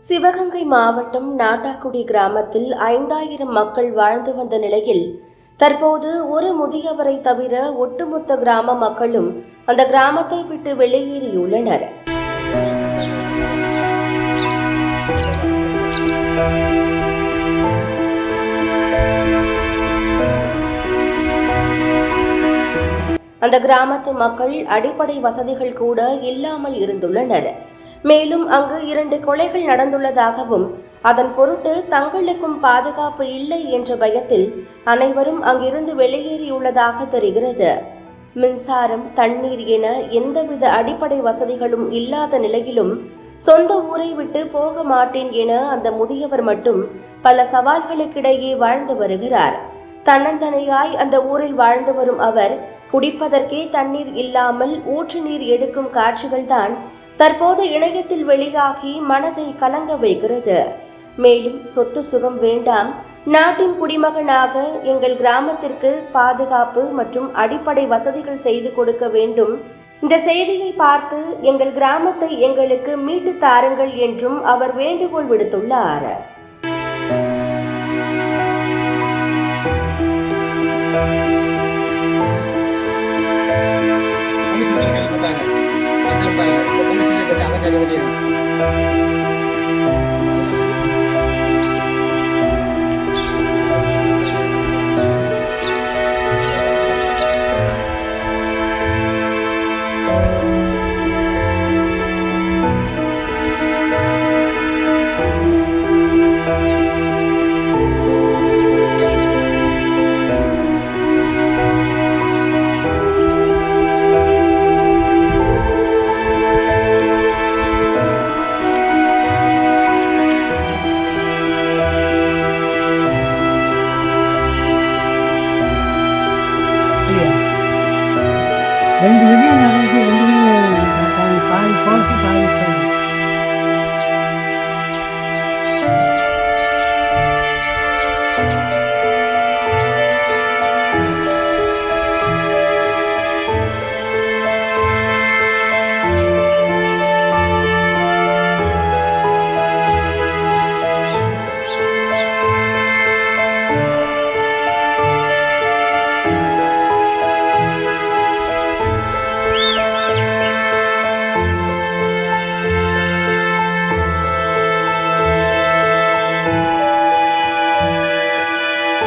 சிவகங்கை மாவட்டம் நாட்டாக்குடி கிராமத்தில் ஐந்தாயிரம் மக்கள் வாழ்ந்து வந்த நிலையில் தற்போது ஒரு முதியவரை தவிர ஒட்டுமொத்த கிராம மக்களும் அந்த கிராமத்தை விட்டு வெளியேறியுள்ளனர். அந்த கிராமத்து மக்கள் அடிப்படை வசதிகள் கூட இல்லாமல் இருந்துள்ளனர். மேலும் அங்கு இரண்டு கொலைகள் நடந்துள்ளதாகவும் அதன் பொருட்டு தங்களுக்கும் பாதுகாப்பு இல்லை என்ற பயத்தில் அனைவரும் அங்கிருந்து வெளியேறியுள்ளதாக தெரிகிறது. மின்சாரம் தண்ணீர் என எந்தவித அடிப்படை வசதிகளும் இல்லாத நிலையிலும் சொந்த ஊரை விட்டு போக மாட்டேன் என அந்த முதியவர் மட்டும் பல சவால்களுக்கிடையே வாழ்ந்து வருகிறார். தன்னந்தனையாய் அந்த ஊரில் வாழ்ந்து வரும் அவர் குடிப்பதற்கே தண்ணீர் இல்லாமல் ஊற்று நீர் எடுக்கும் காட்சிகள்தான் தற்போது இணையத்தில் வெளியாகி மனதை கலங்க வைக்கிறது. மேலும் சொத்து சுகம் வேண்டாம். நாட்டின் குடிமகனாக எங்கள் கிராமத்திற்கு பாதுகாப்பு மற்றும் அடிப்படை வசதிகள் செய்து கொடுக்க வேண்டும். இந்த செய்தியை பார்த்து எங்கள் கிராமத்தை எங்களுக்கு மீட்டு தாருங்கள் என்றும் அவர் வேண்டுகோள் விடுத்துள்ளார். Saygılar duyuyorum. ரெண்டு விதையும் நடந்து ரெண்டுமே காய் காய் போட்டு